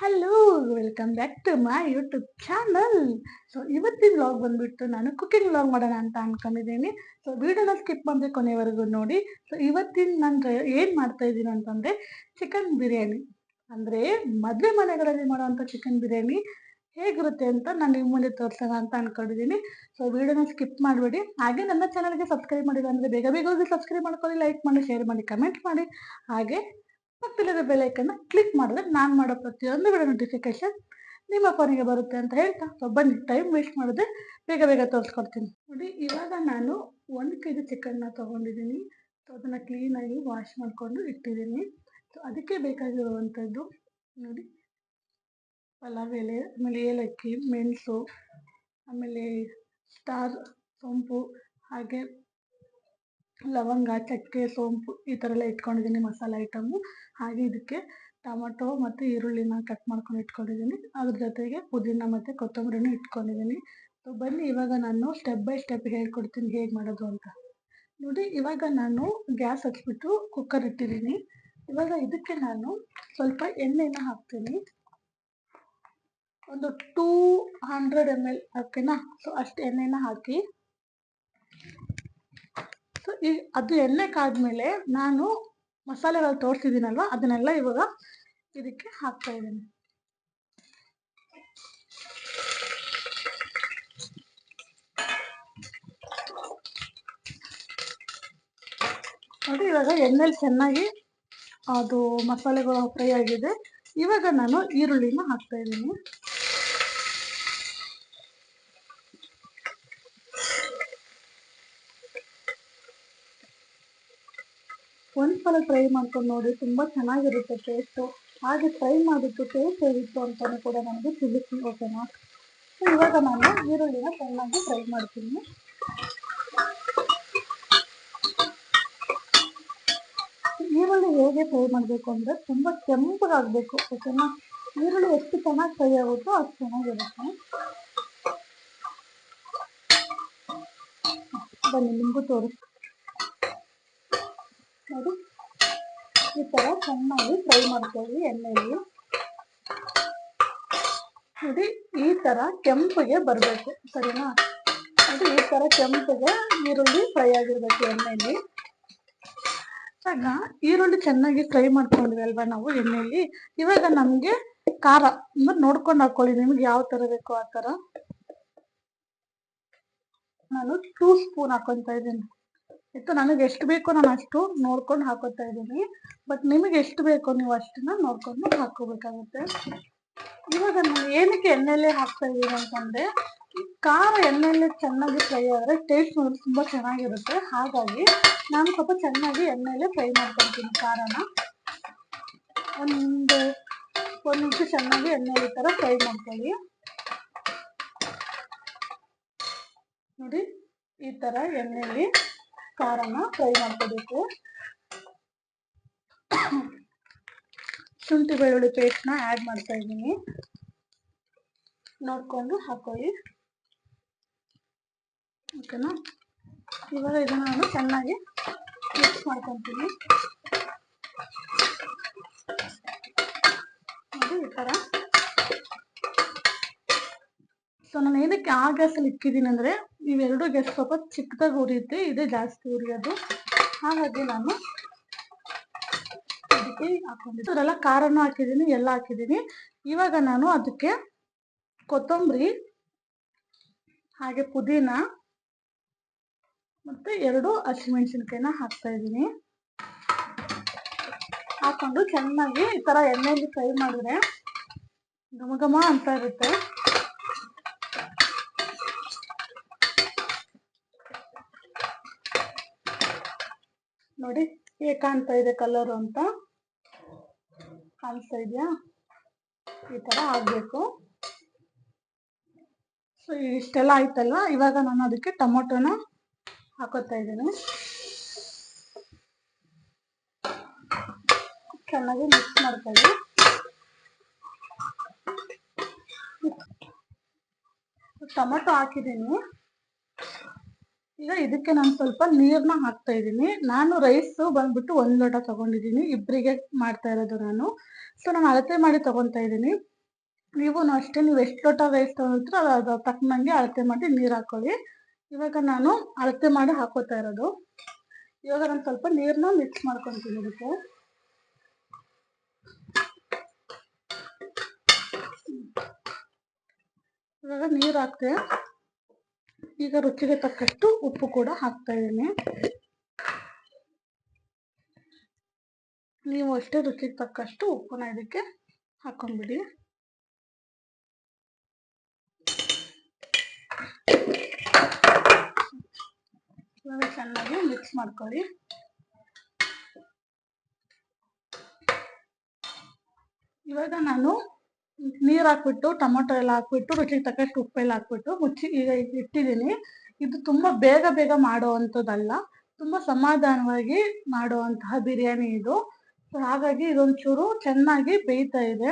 Hello welcome back to my YouTube channel so ಇವತ್ತಿನ vlog ಬಂದ್ಬಿಟ್ಟು ನಾನು ಕುಕಿಂಗ್ ವ್ಲಾಗ್ ಮಾಡೋಣ ಅಂತ ಅನ್ಕೊಂಡಿದ್ದೀನಿ. ಸೊ ವಿಡಿಯೋನ ಸ್ಕಿಪ್ ಮಾಡಿದ್ರೆ ಕೊನೆವರೆಗೂ ನೋಡಿ. ಸೊ ಇವತ್ತಿನ ನಾನು ಏನು ಮಾಡ್ತಾ ಇದ್ದೀನಿ ಅಂತಂದರೆ ಚಿಕನ್ ಬಿರಿಯಾನಿ. ಅಂದರೆ, ಮದುವೆ ಮನೆಗಳಲ್ಲಿ ಮಾಡುವಂಥ ಚಿಕನ್ ಬಿರಿಯಾನಿ ಹೇಗಿರುತ್ತೆ ಅಂತ ನಾನು ನಿಮ್ಮ ಮುಂದೆ ತೋರಿಸೋಣ ಅಂತ ಅನ್ಕೊಂಡಿದ್ದೀನಿ. ಸೊ ವಿಡಿಯೋನ ಸ್ಕಿಪ್ ಮಾಡಬೇಡಿ. ಹಾಗೆ ನನ್ನ ಚಾನಲ್ಗೆ ಸಬ್ಸ್ಕ್ರೈಬ್ ಮಾಡಿಲ್ಲ ಅಂದರೆ ಬೇಗ ಬೇಗ ಹೋಗಿ ಸಬ್ಸ್ಕ್ರೈಬ್ ಮಾಡ್ಕೊಳ್ಳಿ ಲೈಕ್ ಮಾಡಿ ಶೇರ್ ಮಾಡಿ ಕಮೆಂಟ್ ಮಾಡಿ. ಹಾಗೆ ಪಕ್ಕದಲ್ಲಿರೋ ಬೆಲೈಕನ್ನ ಕ್ಲಿಕ್ ಮಾಡಿದ್ರೆ ನಾನು ಮಾಡೋ ಪ್ರತಿಯೊಂದು ವಿಡಿಯೋ ನೋಟಿಫಿಕೇಶನ್ ನಿಮ್ಮ ಫೋನಿಗೆ ಬರುತ್ತೆ ಅಂತ ಹೇಳ್ತಾ. ಬನ್ನಿ ಟೈಮ್ ವೇಸ್ಟ್ ಮಾಡಿದ್ರೆ ಬೇಗ ಬೇಗ ತೋರಿಸ್ಕೊಡ್ತೀನಿ. ನೋಡಿ, ಇವಾಗ ನಾನು ಒಂದು ಕೆ ಜಿ ಚಿಕನ್ನ ತೊಗೊಂಡಿದ್ದೀನಿ. ಸೊ ಅದನ್ನು ಕ್ಲೀನಾಗಿ ವಾಶ್ ಮಾಡಿಕೊಂಡು ಇಟ್ಟಿದ್ದೀನಿ. ಸೊ ಅದಕ್ಕೆ ಬೇಕಾಗಿರುವಂಥದ್ದು, ನೋಡಿ, ಪಲಾವ್ ಎಲೆ, ಆಮೇಲೆ ಏಲಕ್ಕಿ, ಮೆಣಸು, ಆಮೇಲೆ ಸ್ಟಾರ್, ಸೋಂಪು, ಹಾಗೆ ಲವಂಗ, ಚಕ್ಕೆ, ಸೋಂಪು ಈ ಥರ ಎಲ್ಲ ಇಟ್ಕೊಂಡಿದ್ದೀನಿ ಮಸಾಲೆ ಐಟಮು ಹಾಗೆ ಇದಕ್ಕೆ ಟೊಮಟೊ ಮತ್ತು ಈರುಳ್ಳಿನ ಕಟ್ ಮಾಡ್ಕೊಂಡು ಇಟ್ಕೊಂಡಿದ್ದೀನಿ. ಅದ್ರ ಜೊತೆಗೆ ಪುದೀನ ಮತ್ತು ಕೊತ್ತಂಬರಿನೂ ಇಟ್ಕೊಂಡಿದ್ದೀನಿ. ಸೊ ಬನ್ನಿ ಇವಾಗ ನಾನು ಸ್ಟೆಪ್ ಬೈ ಸ್ಟೆಪ್ ಹೇಳ್ಕೊಡ್ತೀನಿ ಹೇಗೆ ಮಾಡೋದು ಅಂತ. ನೋಡಿ ಇವಾಗ ನಾನು ಗ್ಯಾಸ್ ಹಚ್ಬಿಟ್ಟು ಕುಕ್ಕರ್ ಇಟ್ಟಿದ್ದೀನಿ. ಇವಾಗ ಇದಕ್ಕೆ ನಾನು ಸ್ವಲ್ಪ ಎಣ್ಣೆನ ಹಾಕ್ತೀನಿ. ಒಂದು ಟೂ ಹಂಡ್ರೆಡ್ ಎಂ ಎಲ್ ಓಕೆನಾ ಸೊ ಅಷ್ಟು ಎಣ್ಣೆನ ಹಾಕಿ ಸೊ ಈ, ಅದು ಎಣ್ಣೆ ಕಾದ್ಮೇಲೆ ನಾನು ಮಸಾಲೆಗಳು ತೋರಿಸಿದ್ದೀನಲ್ವ, ಅದನ್ನೆಲ್ಲ ಇವಾಗ ಇದಕ್ಕೆ ಹಾಕ್ತಾ ಇದ್ದೀನಿ. ನೋಡಿ, ಇವಾಗ ಎಣ್ಣೆಲಿ ಚೆನ್ನಾಗಿ ಅದು ಮಸಾಲೆಗಳು ಫ್ರೈ ಆಗಿದೆ. ಇವಾಗ ನಾನು ಈರುಳ್ಳಿನ ಹಾಕ್ತಾ ಇದ್ದೀನಿ. ಒಂದ್ಸಲ ಟ್ರೈ ಮಾಡ್ಕೊಂಡು ನೋಡಿ, ತುಂಬ ಚೆನ್ನಾಗಿರುತ್ತೆ ಟೇಸ್ಟು ಹಾಗೆ ಫ್ರೈ ಮಾಡಿದ್ದು ಟೇಸ್ಟ್ ಹೇಗಿತ್ತು ಅಂತಲೂ ಕೂಡ ನನಗೆ ತಿಳಿಸಿ ಓಕೆನಾ ಸೊ ಇವಾಗ ನಾನು ಈರುಳ್ಳಿನ ಚೆನ್ನಾಗಿ ಫ್ರೈ ಮಾಡ್ತೀನಿ. ಈರುಳ್ಳಿ ಹೇಗೆ ಫ್ರೈ ಮಾಡಬೇಕು ಅಂದರೆ ತುಂಬ ಕೆಂಪಗಾಗಬೇಕು ಓಕೆನಾ ಈರುಳ್ಳಿ ಎಷ್ಟು ಚೆನ್ನಾಗಿ ಫ್ರೈ ಆಗುತ್ತೋ ಅಷ್ಟು ಚೆನ್ನಾಗಿರುತ್ತೆ. ಬನ್ನಿ, ನಿಮಗೂ ತೋರಿಸ್ತೀನಿ. ನೋಡಿ. ಈ ಥರ ಚೆನ್ನಾಗಿ ಫ್ರೈ ಮಾಡ್ಕೊಳ್ಳಿ ಎಣ್ಣೆಯಲ್ಲಿ ನೋಡಿ, ಈ ಥರ ಕೆಂಪಿಗೆ ಬರಬೇಕು, ಸರಿನಾ? ನೋಡಿ, ಈ ಥರ ಕೆಂಪಿಗೆ ಈರುಳ್ಳಿ ಫ್ರೈ ಆಗಿರ್ಬೇಕು ಎಣ್ಣೆಯಲ್ಲಿ ಆಗ ಈರುಳ್ಳಿ ಚೆನ್ನಾಗಿ ಫ್ರೈ ಮಾಡ್ಕೊಂಡ್ವಿ ಅಲ್ವಾ ನಾವು ಎಣ್ಣೆಯಲ್ಲಿ ಇವಾಗ ನಮಗೆ ಖಾರ ಅಂದ್ರೆ ನೋಡ್ಕೊಂಡು ಹಾಕೊಳ್ಳಿ, ನಿಮ್ಗೆ ಯಾವ ಥರ ಬೇಕು ಆ ಥರ ನಾನು ಟೂ ಸ್ಪೂನ್ ಹಾಕೊತಾ ಇದ್ದೀನಿ. ಆಯ್ತು ನನಗೆ ಎಷ್ಟು ಬೇಕೋ ನಾನು ಅಷ್ಟು ನೋಡ್ಕೊಂಡು ಹಾಕೋತಾ ಇದ್ದೀನಿ. ಬಟ್ ನಿಮಗೆ ಎಷ್ಟು ಬೇಕೋ ನೀವು ಅಷ್ಟನ್ನ ನೋಡ್ಕೊಂಡು ಹಾಕೋಬೇಕಾಗುತ್ತೆ. ಇವಾಗ ನಾನು ಏನಕ್ಕೆ ಎಣ್ಣೆಲೆ ಹಾಕ್ತಾ ಇದ್ದೀನಿ ಅಂತಂದ್ರೆ ಖಾರ ಎಣ್ಣೆಲೆ ಚೆನ್ನಾಗಿ ಫ್ರೈ ಆದರೆ ಟೇಸ್ಟ್ ನೋಡಿದ್ರೆ ತುಂಬ ಚೆನ್ನಾಗಿರುತ್ತೆ. ಹಾಗಾಗಿ ನಾನು ಸ್ವಲ್ಪ ಚೆನ್ನಾಗಿ ಎಣ್ಣೆಲೆ ಫ್ರೈ ಮಾಡ್ಕೊಳ್ತೀನಿ ಖಾರನ. ಒಂದು ಒಂದು ನಿಮಿಷ ಚೆನ್ನಾಗಿ ಎಣ್ಣೆಲಿ ಥರ ಫ್ರೈ ಮಾಡ್ಕೊಳ್ಳಿ. ನೋಡಿ, ಈ ಥರ ಎಣ್ಣೆಲಿ ಖಾರನ ಫ್ರೈ ಮಾಡ್ಕೋಬೇಕು. ಶುಂಠಿ ಬೆಳ್ಳುಳ್ಳಿ ಪೇಸ್ಟ್ನ ಆ್ಯಡ್ ಮಾಡ್ತಾ ಇದ್ದೀನಿ. ನೋಡ್ಕೊಂಡು ಹಾಕೊಳ್ಳಿ. ಓಕೆನಾ ಇವಾಗ ಇದನ್ನ ನಾನು ಚೆನ್ನಾಗಿ ಮಿಕ್ಸ್ ಮಾಡ್ಕೊತೀನಿ. ನೋಡಿ ಈ ಥರ ಸೊ ನಾನು ಏನಕ್ಕೆ ಆ ಗ್ಯಾಸಲ್ಲಿ ಇಕ್ಕಿದ್ದೀನಿ ಅಂದರೆ ಇವೆರಡು ಗ್ಯಾಸ್ ಸ್ವಲ್ಪ ಚಿಕ್ಕದಾಗಿ ಉರಿಯುತ್ತೆ, ಇದೆ ಜಾಸ್ತಿ ಉರಿಯೋದು. ಹಾಗಾಗಿ ನಾನು ಅದಕ್ಕೆ ಹಾಕೊಂಡಿದ್ದೆ ಅದೆಲ್ಲ ಖಾರನೂ ಹಾಕಿದ್ದೀನಿ, ಎಲ್ಲ ಹಾಕಿದ್ದೀನಿ. ಇವಾಗ ನಾನು ಅದಕ್ಕೆ ಕೊತ್ತಂಬರಿ, ಹಾಗೆ ಪುದೀನ, ಮತ್ತು ಎರಡು ಹಸಿಮೆಣಸಿನ್ಕಾಯಿನ ಹಾಕ್ತಾ ಇದ್ದೀನಿ. ಹಾಕೊಂಡು ಚೆನ್ನಾಗಿ ಈ ಥರ ಎಣ್ಣೆಯಲ್ಲಿ ಫ್ರೈ ಮಾಡಿದ್ರೆ ಘಮ ಘಮ ಅಂತ ಇರುತ್ತೆ. ನೋಡಿ ಹೇಗೆ ಕಾಣ್ತಾ ಇದೆ ಕಲರು ಅಂತ. ಕಾಣಿಸ್ತಾ ಇದೆಯಾ? ಈ ಥರ ಆಗಬೇಕು. ಸೊ ಇಷ್ಟೆಲ್ಲ ಆಯ್ತಲ್ವಾ? ಇವಾಗ ನಾನು ಅದಕ್ಕೆ ಟೊಮೊಟೊನ ಹಾಕೋತಾ ಇದ್ದೀನಿ. ಚೆನ್ನಾಗಿ ಮಿಕ್ಸ್ ಮಾಡ್ತಾ ಇದ್ದೀನಿ. ಟೊಮೊಟೊ ಹಾಕಿದ್ದೀನಿ. ಈಗ ಇದಕ್ಕೆ ನಾನು ಸ್ವಲ್ಪ ನೀರನ್ನ ಹಾಕ್ತಾ ಇದ್ದೀನಿ. ನಾನು ರೈಸ್ ಬಂದ್ಬಿಟ್ಟು ಒಂದು ಲೋಟ ತಗೊಂಡಿದೀನಿ ಇಬ್ಬರಿಗೆ ಮಾಡ್ತಾ ಇರೋದು ನಾನು. ಸೊ ನಾನು ಅಳತೆ ಮಾಡಿ ತಗೊತಾ ಇದ್ದೀನಿ. ನೀವು ಅಷ್ಟೇ ನೀವು ಎಷ್ಟು ಲೋಟ ರೈಸ್ ತಗೊಂಡ್ರೆ ಅದು ತಕ್ಕನಂಗೆ ಅಳತೆ ಮಾಡಿ ನೀರು ಹಾಕೊಳ್ಳಿ. ಇವಾಗ ನಾನು ಅಳತೆ ಮಾಡಿ ಹಾಕೋತಾ ಇರೋದು. ಇವಾಗ ನಾನು ಸ್ವಲ್ಪ ನೀರನ್ನ ಮಿಕ್ಸ್ ಮಾಡ್ಕೊಂತೀನಿ ಇದಕ್ಕೆ ಇವಾಗ ನೀರು ಹಾಕ್ತೆ. ಈಗ ರುಚಿಗೆ ತಕ್ಕಷ್ಟು ಉಪ್ಪು ಕೂಡ ಹಾಕ್ತಾ ಇದ್ದೀನಿ. ನೀವು ಅಷ್ಟೇ ರುಚಿಗೆ ತಕ್ಕಷ್ಟು ಉಪ್ಪನ್ನ ಇದಕ್ಕೆ ಹಾಕೊಂಡ್ಬಿಡಿ. ಚೆನ್ನಾಗಿ ಮಿಕ್ಸ್ ಮಾಡ್ಕೊಳ್ಳಿ. ಇವಾಗ ನಾನು ನೀರು ಹಾಕ್ಬಿಟ್ಟು, ಟೊಮೊಟೊ ಎಲ್ಲ ಹಾಕ್ಬಿಟ್ಟು, ರುಚಿಗೆ ತಕ್ಕಷ್ಟು ಉಪ್ಪೆಲ್ಲ ಹಾಕ್ಬಿಟ್ಟು ಮುಚ್ಚಿ ಈಗ ಇಟ್ಟಿದ್ದೀನಿ. ಇದು ತುಂಬ ಬೇಗ ಬೇಗ ಮಾಡುವಂಥದ್ದಲ್ಲ, ತುಂಬ ಸಮಾಧಾನವಾಗಿ ಮಾಡುವಂತಹ ಬಿರಿಯಾನಿ ಇದು. ಸೊ ಹಾಗಾಗಿ ಇದೊಂಚೂರು ಚೆನ್ನಾಗಿ ಬೇಯ್ತಾ ಇದೆ.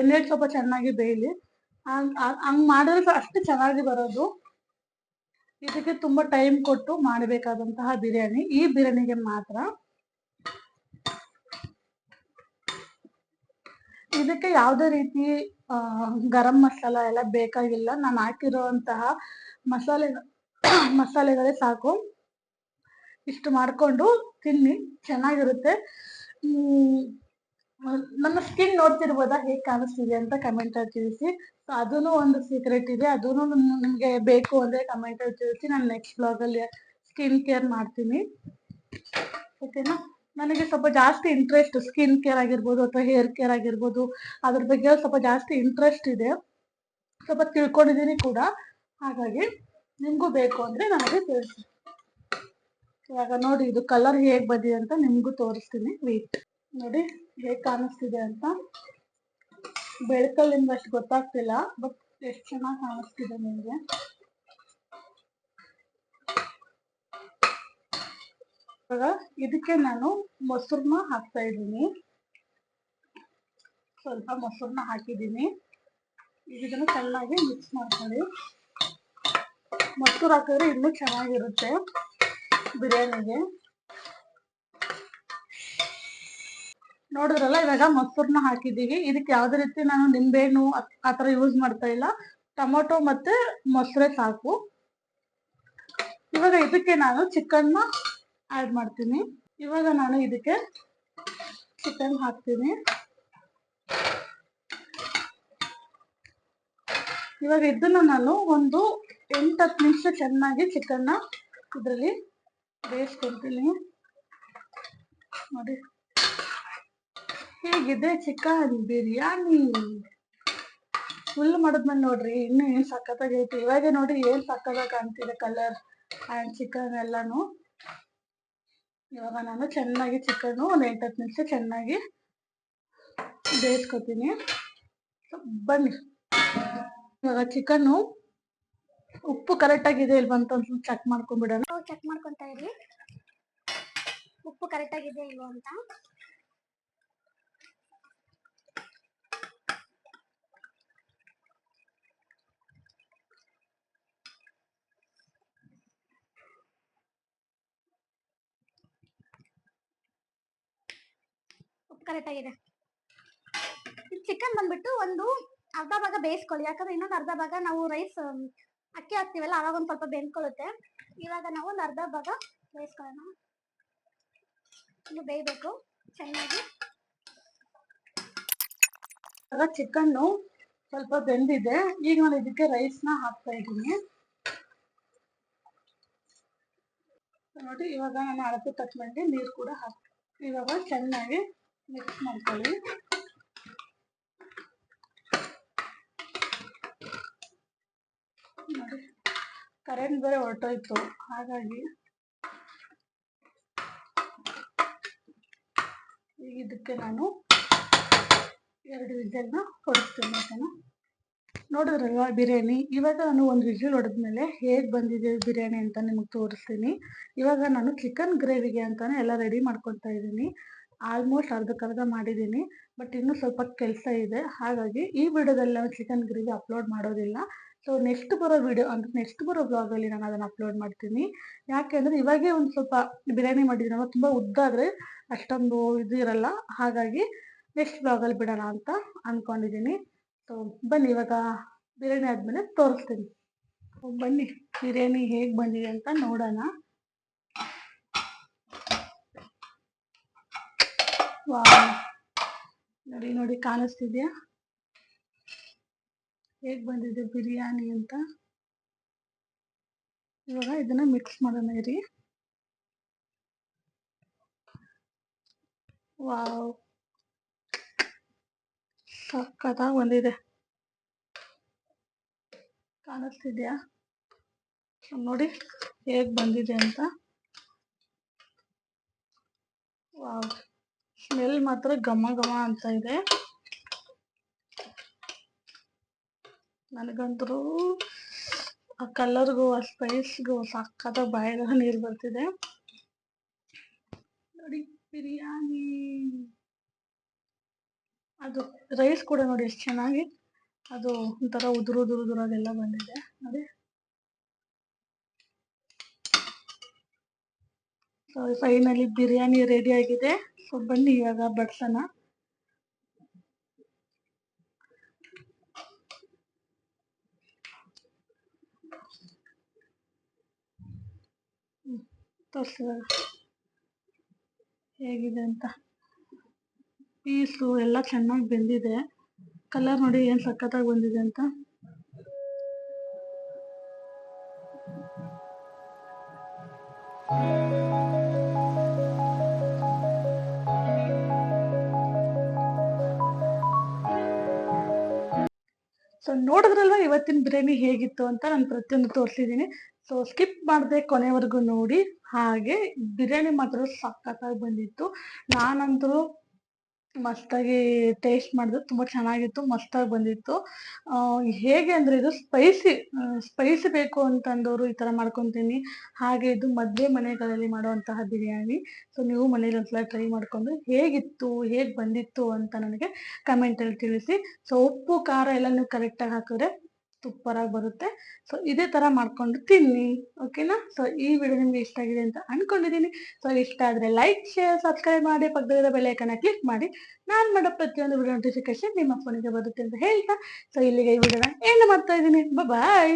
ಎಣ್ಣೆ ಸ್ವಲ್ಪ ಚೆನ್ನಾಗಿ ಬೇಯಲಿ. ಹಂಗ್ ಮಾಡಿದ್ರೆ ಅಷ್ಟು ಚೆನ್ನಾಗಿ ಬರೋದು. ಇದಕ್ಕೆ ತುಂಬಾ ಟೈಮ್ ಕೊಟ್ಟು ಮಾಡಬೇಕಾದಂತಹ ಬಿರಿಯಾನಿ. ಈ ಬಿರಿಯಾನಿಗೆ ಮಾತ್ರ. ಇದಕ್ಕೆ ಯಾವುದೇ ರೀತಿ ಗರಂ ಮಸಾಲ ಎಲ್ಲ ಬೇಕಾಗಿಲ್ಲ. ನಾನು ಹಾಕಿರುವಂತಹ ಮಸಾಲೆ ಮಸಾಲೆಗಳೇ ಸಾಕು. ಇಷ್ಟು ಮಾಡಿಕೊಂಡು ತಿನ್ನಿ. ಚೆನ್ನಾಗಿರುತ್ತೆ. ನಮ್ಮ ಸ್ಕಿನ್ ನೋಡ್ತಿರ್ಬೋದಾ? ಹೇಗೆ ಕಾಣಿಸ್ತಿದೆ ಅಂತ ಕಮೆಂಟ್ ಅಲ್ಲಿ ತಿಳಿಸಿ. ಸೊ ಅದೂ ಒಂದು ಸೀಕ್ರೆಟ್ ಇದೆ. ಅದೂ ನಿಮಗೆ ಬೇಕು ಅಂದರೆ ಕಮೆಂಟ್ ಅಲ್ಲಿ ತಿಳಿಸಿ. ನಾನು ನೆಕ್ಸ್ಟ್ ಬ್ಲಾಗಲ್ಲಿ ಸ್ಕಿನ್ ಕೇರ್ ಮಾಡ್ತೀನಿ. ಓಕೆನಾ ನನಗೆ ಸ್ವಲ್ಪ ಜಾಸ್ತಿ ಇಂಟ್ರೆಸ್ಟ್ ಸ್ಕಿನ್ ಕೇರ್ ಆಗಿರ್ಬೋದು ಅಥವಾ ಹೇರ್ ಕೇರ್ ಆಗಿರ್ಬೋದು, ಅದ್ರ ಬಗ್ಗೆ ಸ್ವಲ್ಪ ಜಾಸ್ತಿ ಇಂಟ್ರೆಸ್ಟ್ ಇದೆ. ಸ್ವಲ್ಪ ತಿಳ್ಕೊಂಡಿದ್ದೀನಿ ಕೂಡ. ಹಾಗಾಗಿ ನಿಮಗೂ ಬೇಕು ಅಂದರೆ ನನಗೆ ತಿಳಿಸಿ. ಇವಾಗ ನೋಡಿ ಇದು ಕಲರ್ ಹೇಗೆ ಬಂದಿದೆ ಅಂತ ನಿಮಗೂ ತೋರಿಸ್ತೀನಿ. ವೇಟ್ ನೋಡಿ ಹೇಗೆ ಕಾಣಿಸ್ತಿದೆ ಅಂತ. ಬೆಳಕಲ್ಲಿಂದ ಅಷ್ಟು ಗೊತ್ತಾಗ್ತಿಲ್ಲ ಬಟ್ ಎಷ್ಟು ಚೆನ್ನಾಗಿ ಕಾಣಿಸ್ತಿದೆ ನಿಮಗೆ. ಇವಾಗ ಇದಕ್ಕೆ ನಾನು ಮೊಸರನ್ನ ಹಾಕ್ತಾ ಇದ್ದೀನಿ. ಸ್ವಲ್ಪ ಮೊಸರನ್ನ ಹಾಕಿದ್ದೀನಿ. ಇದನ್ನು ಚೆನ್ನಾಗಿ ಮಿಕ್ಸ್ ಮಾಡ್ಕೊಳ್ಳಿ. ಮೊಸರು ಹಾಕಿದ್ರೆ ಇನ್ನೂ ಚೆನ್ನಾಗಿರುತ್ತೆ ಬಿರಿಯಾನಿಗೆ. ನೋಡಿದ್ರಲ್ಲ, ಇವಾಗ ಮೊಸರನ್ನ ಹಾಕಿದ್ದೀವಿ. ಇದಕ್ಕೆ ಯಾವುದೇ ರೀತಿ ನಾನು ನಿಂಬೆಹಣ್ಣು ಆ ಥರ ಯೂಸ್ ಮಾಡ್ತಾ ಇಲ್ಲ. ಟೊಮೊಟೊ ಮತ್ತೆ ಮೊಸರೆ ಸಾಕು. ಇವಾಗ ಇದಕ್ಕೆ ನಾನು ಚಿಕನ್ನ ಆ್ಯಡ್ ಮಾಡ್ತೀನಿ. ಇವಾಗ ನಾನು ಇದಕ್ಕೆ ಚಿಕನ್ ಹಾಕ್ತೀನಿ. ಇವಾಗ ಇದನ್ನ ನಾನು ಒಂದು ಎಂಟು ಹತ್ತು ನಿಮಿಷ ಚೆನ್ನಾಗಿ ಚಿಕನ್ನ ಇದರಲ್ಲಿ ಬೇಯಿಸ್ಕೊತೀನಿ. ನೋಡಿ. ಹೇಗಿದೆ ಚಿಕನ್ ಬಿರಿಯಾನಿ? ಫುಲ್ ಮಾಡಿದ್ಮೇಲೆ ನೋಡ್ರಿ, ಇನ್ನೂ ಏನು ಸಕ್ಕತ್ತಾಗೈತಿ ಇವಾಗ ನೋಡಿ ಏನು ಸಕ್ಕತ್ತಾಗಿ ಕಾಣ್ತಿದೆ ಕಲರ್ ಆ್ಯಂಡ್ ಚಿಕನ್ ಎಲ್ಲಾನು. ಇವಾಗ ನಾನು ಚೆನ್ನಾಗಿ ಚಿಕನ್ ಒಂದ್ ಎಂಟತ್ತು ನಿಮಿಷ ಚೆನ್ನಾಗಿ ಬೇಯಿಸ್ಕೊತೀನಿ. ಬನ್ನಿ. ಇವಾಗ ಚಿಕನ್ನು ಉಪ್ಪು ಕರೆಕ್ಟ್ ಆಗಿದೆ ಇಲ್ವಾ ಅಂತ ಒಂದು ಚೆಕ್ ಮಾಡ್ಕೊಂಡ್ಬಿಡೋಣ. ಚೆಕ್ ಮಾಡ್ಕೊಂತ ಇರಿ. ಉಪ್ಪು ಕರೆಕ್ಟ್ ಆಗಿದೆ ಇಲ್ವಾ ಅಂತ. ಕರೆಕ್ಟ್ ಆಗಿದೆ. ಚಿಕನ್ ಬಂದ್ಬಿಟ್ಟು ಒಂದು ಅರ್ಧ ಭಾಗ ಬೇಯಿಸ್ಕೊಳ್ಳಿ. ಯಾಕಂದ್ರೆ ಇನ್ನೊಂದು ಅರ್ಧ ಭಾಗ ನಾವು ರೈಸ್ ಅಕ್ಕಿ ಹಾಕ್ತಿವಲ್ಲ ಅವಾಗ ಒಂದು ಸ್ವಲ್ಪ ಬೆಂದ್ಕೊಳ್ಳುತ್ತೆ. ಇವಾಗ ನಾವು ಒಂದು ಅರ್ಧ ಭಾಗ ಬೇಯಿಸ್ಕೊಳ್ಳೋಣ. ಇನ್ನು ಬೇಯಬೇಕು ಚೆನ್ನಾಗಿ. ಚಿಕನ್ನು ಸ್ವಲ್ಪ ಬೆಂದಿದೆ. ಈಗ ನಾನು ಇದಕ್ಕೆ ರೈಸ್ನ ಹಾಕ್ತಾ ಇದ್ದೀನಿ. ನೋಡಿ, ಇವಾಗ ನಾನು ಅಳತೆ ತಕ್ಕಂಗೆ ನೀರು ಕೂಡ ಹಾಕ್ತೀನಿ ಇವಾಗ ಚೆನ್ನಾಗಿ ಮಿಕ್ಸ್ ಮಾಡ್ಕೊಳ್ಳಿ. ನೋಡಿ ಕರೆಂಟ್ ಬೇರೆ ಹೊರಟೋಯ್ತು, ಹಾಗಾಗಿ ಈಗ ಇದಕ್ಕೆ ನಾನು ಎರಡು ವಿಜಲ್ನ ಹೊಡಿಸ್ತೀನಿ ಓಕೆನಾ? ನೋಡಿದ್ರಲ್ವಾ ಬಿರಿಯಾನಿ? ಇವಾಗ ನಾನು ಒಂದು ವಿಜಿಲ್ ಹೊಡೆದ್ಮೇಲೆ ಹೇಗೆ ಬಂದಿದೆ ಬಿರಿಯಾನಿ ಅಂತ ನಿಮಗೆ ತೋರಿಸ್ತೀನಿ. ಇವಾಗ ನಾನು ಚಿಕನ್ ಗ್ರೇವಿಗೆ ಅಂತಾನೆ ಎಲ್ಲ ರೆಡಿ ಮಾಡ್ಕೊತಾ ಇದ್ದೀನಿ. ಆಲ್ಮೋಸ್ಟ್ ಅರ್ಧಕ್ಕರ್ಧ ಮಾಡಿದ್ದೀನಿ ಬಟ್ ಇನ್ನೂ ಸ್ವಲ್ಪ ಕೆಲಸ ಇದೆ. ಹಾಗಾಗಿ ಈ ವಿಡಿಯೋದಲ್ಲಿ ನಾನು ಚಿಕನ್ ಗ್ರೇವಿ ಅಪ್ಲೋಡ್ ಮಾಡೋದಿಲ್ಲ. ಸೊ ನೆಕ್ಸ್ಟ್ ಬರೋ ವಿಡಿಯೋ ಅಂದರೆ ನೆಕ್ಸ್ಟ್ ಬರೋ ಬ್ಲಾಗಲ್ಲಿ ನಾನು ಅದನ್ನು ಅಪ್ಲೋಡ್ ಮಾಡ್ತೀನಿ. ಯಾಕೆಂದರೆ ಇವಾಗೇ ಒಂದು ಸ್ವಲ್ಪ ಬಿರಿಯಾನಿ ಮಾಡಿದ್ದೀನಲ್ಲ ತುಂಬ ಉದ್ದ ಆದರೆ ಅಷ್ಟೊಂದು ಇದು ಇರಲ್ಲ. ಹಾಗಾಗಿ ನೆಕ್ಸ್ಟ್ ಬ್ಲಾಗಲ್ಲಿ ಬಿಡೋಣ ಅಂತ ಅಂದ್ಕೊಂಡಿದ್ದೀನಿ ಸೊ ಬನ್ನಿ ಇವಾಗ ಬಿರಿಯಾನಿ ಆದಮೇಲೆ ತೋರಿಸ್ತೀನಿ. ಬನ್ನಿ, ಬಿರಿಯಾನಿ ಹೇಗೆ ಬಂದಿದೆ ಅಂತ ನೋಡೋಣ. ವಾ ನೋಡಿ ನೋಡಿ, ಕಾಣಿಸ್ತಿದ್ಯಾ? ಹೇಗ್ ಬಂದಿದೆ ಬಿರಿಯಾನಿ ಅಂತ? ಇವಾಗ ಇದನ್ನ ಮಿಕ್ಸ್ ಮಾಡೋಣ ಇರಿ. ವಾವ್. ಸಕ್ಕತ್ತಾಗಿ ಬಂದಿದೆ. ಕಾಣಿಸ್ತಿದ್ಯಾ? ನೋಡಿ, ಹೇಗ್ ಬಂದಿದೆ ಅಂತ. ವಾವ್. ಸ್ಮೆಲ್ ಮಾತ್ರ ಘಮ ಘಮ ಅಂತ ಇದೆ. ನನಗಂತೂ ಆ ಕಲರ್ಗೂ, ಆ ಸ್ಪೈಸ್ಗೂ ಸಕ್ಕತ್ತ ಬಾಯಿಗೆ ನೀರು ಬರ್ತಿದೆ. ನೋಡಿ, ಬಿರಿಯಾನಿ. ಅದು ರೈಸ್ ಕೂಡ ನೋಡಿ ಎಷ್ಟು ಚೆನ್ನಾಗಿ. ಅದು ಒಂಥರ ಉದುರು ಉದುರು ಉದುರಾಗೆಲ್ಲ ಬಂದಿದೆ. ನೋಡಿ. ಫೈನಲಿ ಬಿರಿಯಾನಿ ರೆಡಿ ಆಗಿದೆ. ಸೊ ಬನ್ನಿ ಇವಾಗ ಬಡ್ಸೋಣ ತೋರಿಸಿದಾಗ ಹೇಗಿದೆ ಅಂತ. ಪೀಸು ಎಲ್ಲ ಚೆನ್ನಾಗಿ ಬೆಂದಿದೆ. ಕಲರ್ ನೋಡಿ ಏನು ಸಖತ್ತಾಗಿ ಬಂದಿದೆ ಅಂತ. ನೋಡಿದ್ರಲ್ವ ಇವತ್ತಿನ ಬಿರಿಯಾನಿ ಹೇಗಿತ್ತು ಅಂತ ನಾನು ಪ್ರತಿಯೊಂದು ತೋರಿಸಿದ್ದೀನಿ. ಸೊ ಸ್ಕಿಪ್ ಮಾಡದೆ ಕೊನೆವರೆಗೂ ನೋಡಿ. ಹಾಗೆ ಬಿರಿಯಾನಿ ಮಾತ್ರ ಸಖತ್ತಾಗಿ ಬಂದಿತ್ತು. ನಾನಂತರೂ ಮಸ್ತಾಗಿ ಟೇಸ್ಟ್ ಮಾಡಿದ್ರು, ತುಂಬ ಚೆನ್ನಾಗಿತ್ತು, ಮಸ್ತಾಗಿ ಬಂದಿತ್ತು. ಹೇಗೆ ಅಂದರೆ ಇದು ಸ್ಪೈಸಿ ಸ್ಪೈಸಿ ಬೇಕು ಅಂತಂದವರು ಈ ಥರ ಮಾಡ್ಕೊತೀನಿ. ಹಾಗೆ ಇದು ಮದುವೆ ಮನೆಗಳಲ್ಲಿ ಮಾಡುವಂತಹ ಬಿರಿಯಾನಿ. ಸೊ ನೀವು ಮನೇಲಿ ಒಂದ್ಸಲ ಟ್ರೈ ಮಾಡಿಕೊಂಡು ಹೇಗಿತ್ತು, ಹೇಗೆ ಬಂದಿತ್ತು ಅಂತ ನನಗೆ ಕಮೆಂಟಲ್ಲಿ ತಿಳಿಸಿ. ಸೊ ಉಪ್ಪು, ಖಾರ ಎಲ್ಲ ನೀವು ಕರೆಕ್ಟಾಗಿ ಹಾಕಿದ್ರೆ ಸೂಪರಾಗಿ ಬರುತ್ತೆ. ಸೊ ಇದೇ ಥರ ಮಾಡ್ಕೊಂಡು ತಿನ್ನಿ ಓಕೆನಾ ಸೊ ಈ ವಿಡಿಯೋ ನಿಮಗೆ ಇಷ್ಟ ಆಗಿದೆ ಅಂತ ಅನ್ಕೊಂಡಿದ್ದೀನಿ ಸೊ ಇಷ್ಟ ಆದರೆ ಲೈಕ್ ಶೇರ್ ಸಬ್ಸ್ಕ್ರೈಬ್ ಮಾಡಿ, ಪಕ್ಕದಲ್ಲಿರೋ ಬೆಲ್ಲೈಕನ್ನ ಕ್ಲಿಕ್ ಮಾಡಿ. ನಾನು ಮಾಡೋ ಪ್ರತಿಯೊಂದು ವಿಡಿಯೋ ನೋಟಿಫಿಕೇಶನ್ ನಿಮ್ಮ ಫೋನಿಗೆ ಬರುತ್ತೆ ಅಂತ ಹೇಳ್ತಾ. ಸೊ ಇಲ್ಲಿಗೆ ಈ ವಿಡಿಯೋನ ಏನು ಮಾಡ್ತಾ ಇದ್ದೀನಿ. ಬಾಯ್